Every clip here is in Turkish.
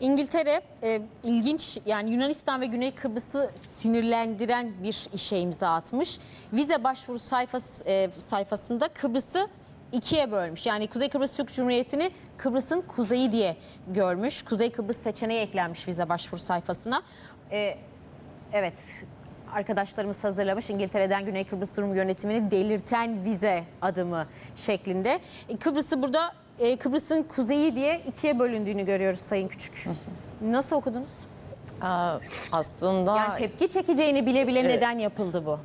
İngiltere e, ilginç yani Yunanistan ve Güney Kıbrıs'ı sinirlendiren bir işe imza atmış. Vize başvuru sayfası, e, sayfasında Kıbrıs'ı ikiye bölmüş. Yani Kuzey Kıbrıs Türk Cumhuriyeti'ni Kıbrıs'ın kuzeyi diye görmüş. Kuzey Kıbrıs seçeneği eklenmiş vize başvuru sayfasına. E, evet arkadaşlarımız hazırlamış İngiltere'den Güney Kıbrıs Rum yönetimini delirten vize adımı şeklinde. E, Kıbrıs'ı burada e, Kıbrıs'ın kuzeyi diye ikiye bölündüğünü görüyoruz Sayın Küçük. Nasıl okudunuz? Aa, aslında Yani tepki çekeceğini bile bile neden yapıldı bu?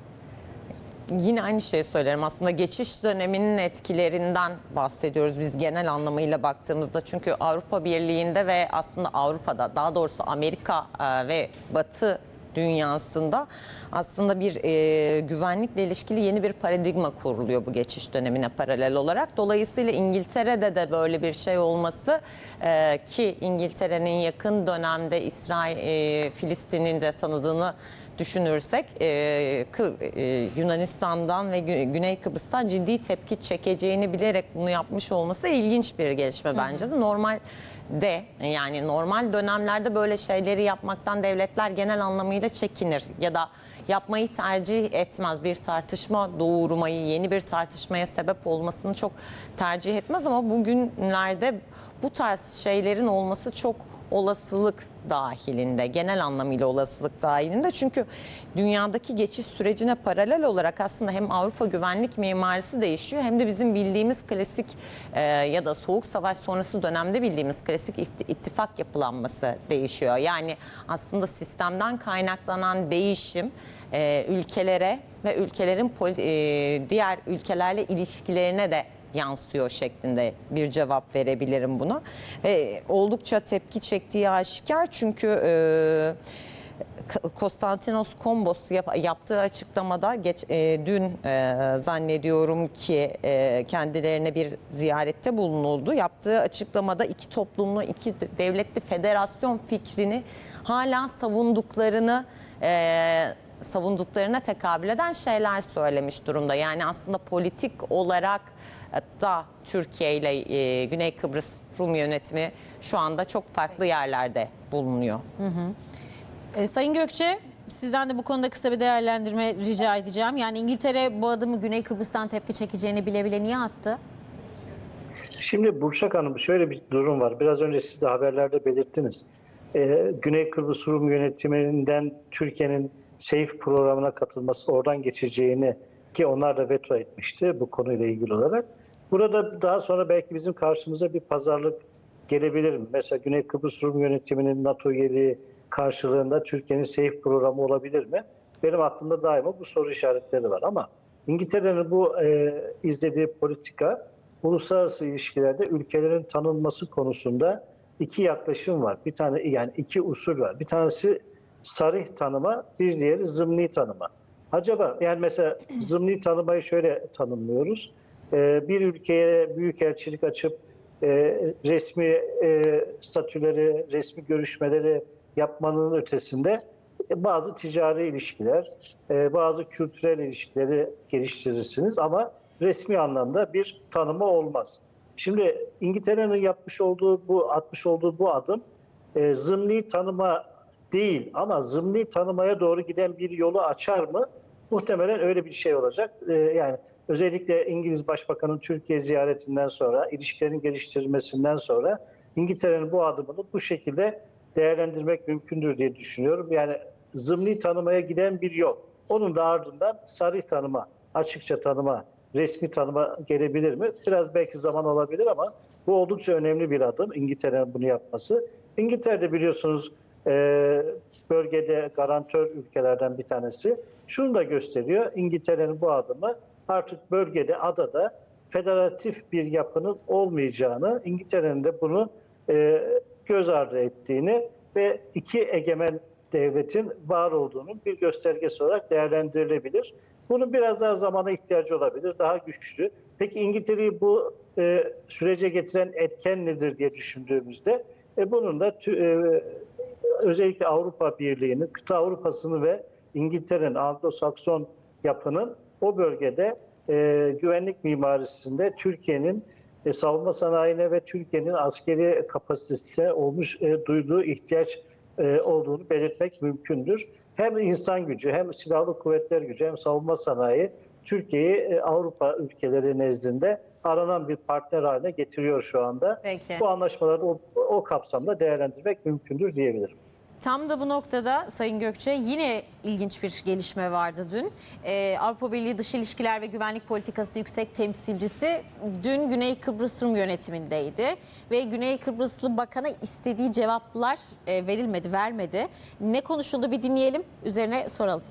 yine aynı şeyi söylerim. Aslında geçiş döneminin etkilerinden bahsediyoruz biz genel anlamıyla baktığımızda. Çünkü Avrupa Birliği'nde ve aslında Avrupa'da daha doğrusu Amerika e, ve Batı dünyasında aslında bir e, güvenlikle ilişkili yeni bir paradigma kuruluyor bu geçiş dönemine paralel olarak. Dolayısıyla İngiltere'de de böyle bir şey olması e, ki İngiltere'nin yakın dönemde İsrail, e, Filistin'in de tanıdığını düşünürsek e, Kı- e, Yunanistan'dan ve Gü- Güney Kıbrıs'tan ciddi tepki çekeceğini bilerek bunu yapmış olması ilginç bir gelişme bence de. Normal de yani normal dönemlerde böyle şeyleri yapmaktan devletler genel anlamıyla çekinir ya da yapmayı tercih etmez. Bir tartışma doğurmayı, yeni bir tartışmaya sebep olmasını çok tercih etmez ama bugünlerde bu tarz şeylerin olması çok olasılık dahilinde, genel anlamıyla olasılık dahilinde. Çünkü dünyadaki geçiş sürecine paralel olarak aslında hem Avrupa güvenlik mimarisi değişiyor hem de bizim bildiğimiz klasik e, ya da soğuk savaş sonrası dönemde bildiğimiz klasik itti- ittifak yapılanması değişiyor. Yani aslında sistemden kaynaklanan değişim e, ülkelere ve ülkelerin e, diğer ülkelerle ilişkilerine de yansıyor şeklinde bir cevap verebilirim buna. Ve oldukça tepki çektiği aşikar çünkü e, Konstantinos Kombos yap- yaptığı açıklamada geç, e, dün e, zannediyorum ki e, kendilerine bir ziyarette bulunuldu. Yaptığı açıklamada iki toplumlu, iki de- devletli federasyon fikrini hala savunduklarını e, savunduklarına tekabül eden şeyler söylemiş durumda. Yani aslında politik olarak da Türkiye ile e, Güney Kıbrıs Rum yönetimi şu anda çok farklı yerlerde bulunuyor. E, Sayın Gökçe sizden de bu konuda kısa bir değerlendirme rica edeceğim. Yani İngiltere bu adımı Güney Kıbrıs'tan tepki çekeceğini bile bile niye attı? Şimdi Burçak Hanım şöyle bir durum var. Biraz önce siz de haberlerde belirttiniz. Ee, Güney Kıbrıs Rum yönetiminden Türkiye'nin SAFE programına katılması, oradan geçeceğini ki onlar da veto etmişti bu konuyla ilgili olarak. Burada daha sonra belki bizim karşımıza bir pazarlık gelebilir? Mesela Güney Kıbrıs Rum yönetiminin NATO üyeliği karşılığında Türkiye'nin SAFE programı olabilir mi? Benim aklımda daima bu soru işaretleri var ama İngiltere'nin bu e, izlediği politika uluslararası ilişkilerde ülkelerin tanınması konusunda iki yaklaşım var. Bir tane yani iki usul var. Bir tanesi sarih tanıma, bir diğeri zımni tanıma. Acaba yani mesela zımni tanımayı şöyle tanımlıyoruz. Ee, bir ülkeye büyükelçilik açıp e, resmi e, statüleri, resmi görüşmeleri yapmanın ötesinde e, bazı ticari ilişkiler, e, bazı kültürel ilişkileri geliştirirsiniz ama resmi anlamda bir tanımı olmaz. Şimdi İngiltere'nin yapmış olduğu bu atmış olduğu bu adım e, zımni tanıma değil ama zımni tanımaya doğru giden bir yolu açar mı? Muhtemelen öyle bir şey olacak. E, yani özellikle İngiliz Başbakanı'nın Türkiye ziyaretinden sonra, ilişkilerin geliştirilmesinden sonra İngiltere'nin bu adımını bu şekilde değerlendirmek mümkündür diye düşünüyorum. Yani zımni tanımaya giden bir yol. Onun da ardından sarih tanıma, açıkça tanıma, resmi tanıma gelebilir mi? Biraz belki zaman alabilir ama bu oldukça önemli bir adım İngiltere'nin bunu yapması. İngiltere'de biliyorsunuz e, bölgede garantör ülkelerden bir tanesi. Şunu da gösteriyor. İngiltere'nin bu adımı artık bölgede, adada federatif bir yapının olmayacağını, İngiltere'nin de bunu e, göz ardı ettiğini ve iki egemen devletin var olduğunun bir göstergesi olarak değerlendirilebilir. Bunun biraz daha zamana ihtiyacı olabilir, daha güçlü. Peki İngiltere'yi bu e, sürece getiren etken nedir diye düşündüğümüzde e, bunun da tü- e, özellikle Avrupa Birliği'nin, kıta Avrupa'sını ve İngiltere'nin Anglo-Sakson yapının o bölgede e, güvenlik mimarisinde Türkiye'nin e, savunma sanayine ve Türkiye'nin askeri kapasitesine olmuş e, duyduğu ihtiyaç e, olduğunu belirtmek mümkündür. Hem insan gücü, hem silahlı kuvvetler gücü, hem savunma sanayi Türkiye'yi e, Avrupa ülkeleri nezdinde aranan bir partner haline getiriyor şu anda. Peki. Bu anlaşmaları o, o kapsamda değerlendirmek mümkündür diyebilirim. Tam da bu noktada Sayın Gökçe yine ilginç bir gelişme vardı dün. Ee, Avrupa Birliği Dış İlişkiler ve Güvenlik Politikası Yüksek Temsilcisi dün Güney Kıbrıs Rum yönetimindeydi. Ve Güney Kıbrıslı Bakan'a istediği cevaplar e, verilmedi, vermedi. Ne konuşuldu bir dinleyelim, üzerine soralım.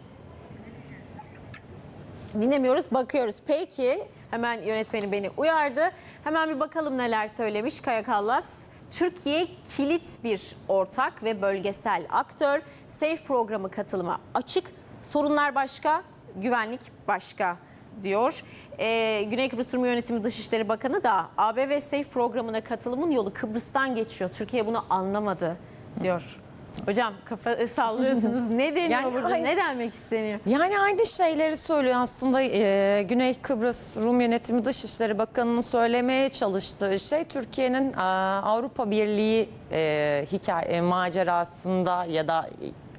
Dinlemiyoruz, bakıyoruz. Peki, hemen yönetmeni beni uyardı. Hemen bir bakalım neler söylemiş Kaya Kallas. Türkiye kilit bir ortak ve bölgesel aktör. SAFE programı katılıma açık. Sorunlar başka, güvenlik başka diyor. Ee, Güney Kıbrıs Rum Yönetimi Dışişleri Bakanı da AB ve SAFE programına katılımın yolu Kıbrıs'tan geçiyor. Türkiye bunu anlamadı diyor. Hocam kafa sallıyorsunuz. Ne deniyor Yani burada? hayır. Ne denmek isteniyor? Yani aynı şeyleri söylüyor aslında e, Güney Kıbrıs Rum Yönetimi Dışişleri Bakanı'nın söylemeye çalıştığı şey Türkiye'nin e, Avrupa Birliği e, hikaye e, macerasında ya da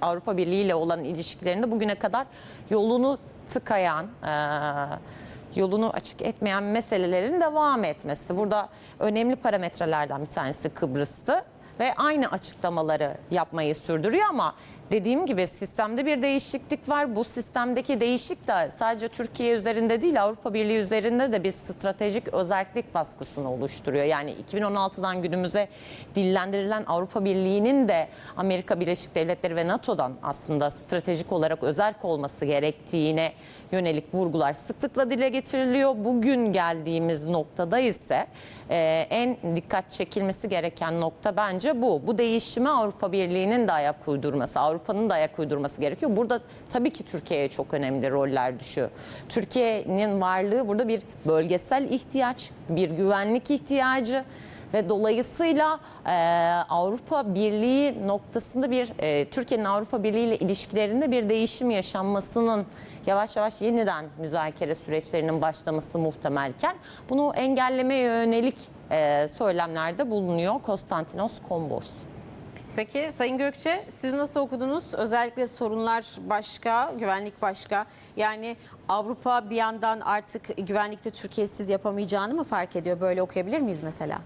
Avrupa Birliği ile olan ilişkilerinde bugüne kadar yolunu tıkayan e, yolunu açık etmeyen meselelerin devam etmesi. Burada önemli parametrelerden bir tanesi Kıbrıs'tı ve aynı açıklamaları yapmayı sürdürüyor ama dediğim gibi sistemde bir değişiklik var. Bu sistemdeki değişik de sadece Türkiye üzerinde değil Avrupa Birliği üzerinde de bir stratejik özellik baskısını oluşturuyor. Yani 2016'dan günümüze dillendirilen Avrupa Birliği'nin de Amerika Birleşik Devletleri ve NATO'dan aslında stratejik olarak özerk olması gerektiğine yönelik vurgular sıklıkla dile getiriliyor. Bugün geldiğimiz noktada ise e, en dikkat çekilmesi gereken nokta bence bu. Bu değişime Avrupa Birliği'nin de ayak uydurması, Avrupa'nın da ayak uydurması gerekiyor. Burada tabii ki Türkiye'ye çok önemli roller düşüyor. Türkiye'nin varlığı burada bir bölgesel ihtiyaç, bir güvenlik ihtiyacı ve dolayısıyla e, Avrupa Birliği noktasında bir e, Türkiye'nin Avrupa Birliği ile ilişkilerinde bir değişim yaşanmasının yavaş yavaş yeniden müzakere süreçlerinin başlaması muhtemelken bunu engellemeye yönelik e, söylemlerde bulunuyor Konstantinos Kombos. Peki Sayın Gökçe siz nasıl okudunuz? Özellikle sorunlar başka, güvenlik başka. Yani Avrupa bir yandan artık güvenlikte Türkiye'siz yapamayacağını mı fark ediyor? Böyle okuyabilir miyiz mesela?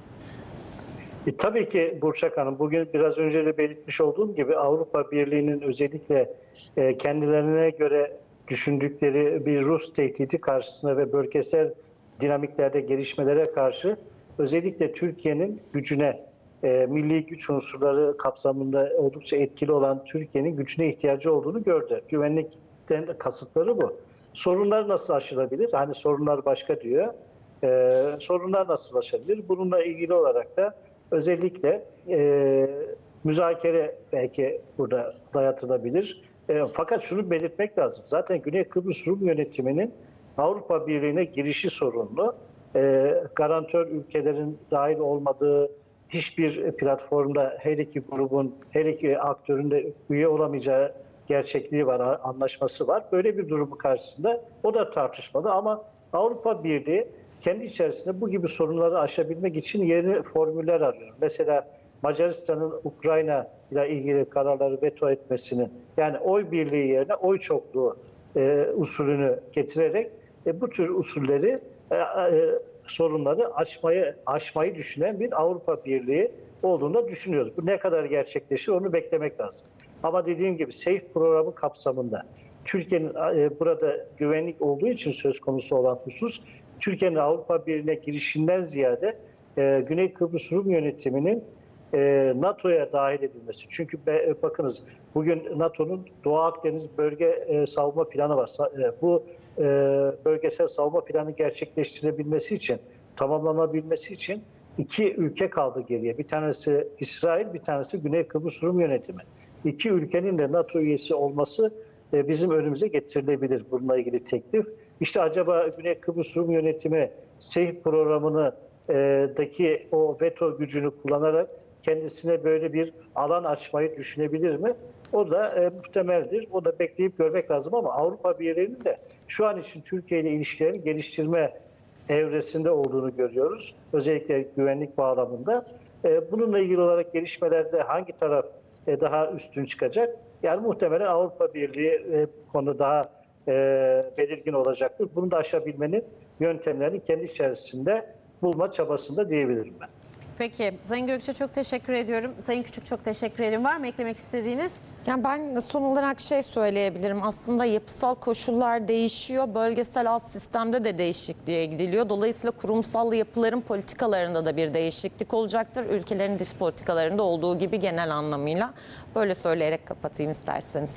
E, tabii ki Burçak Hanım, bugün biraz önce de belirtmiş olduğum gibi Avrupa Birliği'nin özellikle e, kendilerine göre düşündükleri bir Rus tehdidi karşısında ve bölgesel dinamiklerde gelişmelere karşı özellikle Türkiye'nin gücüne, e, milli güç unsurları kapsamında oldukça etkili olan Türkiye'nin gücüne ihtiyacı olduğunu gördü. Güvenlikten kasıtları bu. Sorunlar nasıl aşılabilir? Hani sorunlar başka diyor. Ee, sorunlar nasıl aşılabilir? Bununla ilgili olarak da özellikle e, müzakere belki burada dayatılabilir. E, fakat şunu belirtmek lazım. Zaten Güney Kıbrıs Rum yönetiminin Avrupa Birliği'ne girişi sorunlu. E, garantör ülkelerin dahil olmadığı hiçbir platformda her iki grubun, her iki aktörün de üye olamayacağı gerçekliği var, anlaşması var. Böyle bir durumu karşısında o da tartışmalı ama Avrupa Birliği kendi içerisinde bu gibi sorunları aşabilmek için yeni formüller arıyor. Mesela Macaristan'ın Ukrayna ile ilgili kararları veto etmesinin yani oy birliği yerine oy çokluğu e, usulünü getirerek e, bu tür usulleri e, e, sorunları aşmayı aşmayı düşünen bir Avrupa Birliği olduğunu düşünüyoruz. Bu ne kadar gerçekleşir onu beklemek lazım. Ama dediğim gibi SAFE programı kapsamında Türkiye'nin e, burada güvenlik olduğu için söz konusu olan husus Türkiye'nin Avrupa Birliği'ne girişinden ziyade e, Güney Kıbrıs Rum yönetiminin e, NATO'ya dahil edilmesi. Çünkü be, bakınız bugün NATO'nun Doğu Akdeniz bölge e, savunma planı var. E, bu e, bölgesel savunma planı gerçekleştirebilmesi için, tamamlanabilmesi için iki ülke kaldı geriye. Bir tanesi İsrail, bir tanesi Güney Kıbrıs Rum yönetimi. İki ülkenin de NATO üyesi olması e, bizim önümüze getirilebilir bununla ilgili teklif. İşte acaba Güney Kıbrıs Rum yönetimi SEH programını e, daki o veto gücünü kullanarak kendisine böyle bir alan açmayı düşünebilir mi? O da e, muhtemeldir. O da bekleyip görmek lazım ama Avrupa Birliği'nin de şu an için Türkiye ile ilişkilerini geliştirme evresinde olduğunu görüyoruz. Özellikle güvenlik bağlamında. E, bununla ilgili olarak gelişmelerde hangi taraf e, daha üstün çıkacak? Yani muhtemelen Avrupa Birliği e, bu konuda daha e, belirgin olacaktır. Bunu da aşabilmenin yöntemlerini kendi içerisinde bulma çabasında diyebilirim ben. Peki Sayın Gökçe çok teşekkür ediyorum. Sayın Küçük çok teşekkür ederim. Var mı eklemek istediğiniz? Yani ben son olarak şey söyleyebilirim. Aslında yapısal koşullar değişiyor. Bölgesel alt sistemde de değişikliğe gidiliyor. Dolayısıyla kurumsal yapıların politikalarında da bir değişiklik olacaktır. Ülkelerin dış politikalarında olduğu gibi genel anlamıyla. Böyle söyleyerek kapatayım isterseniz.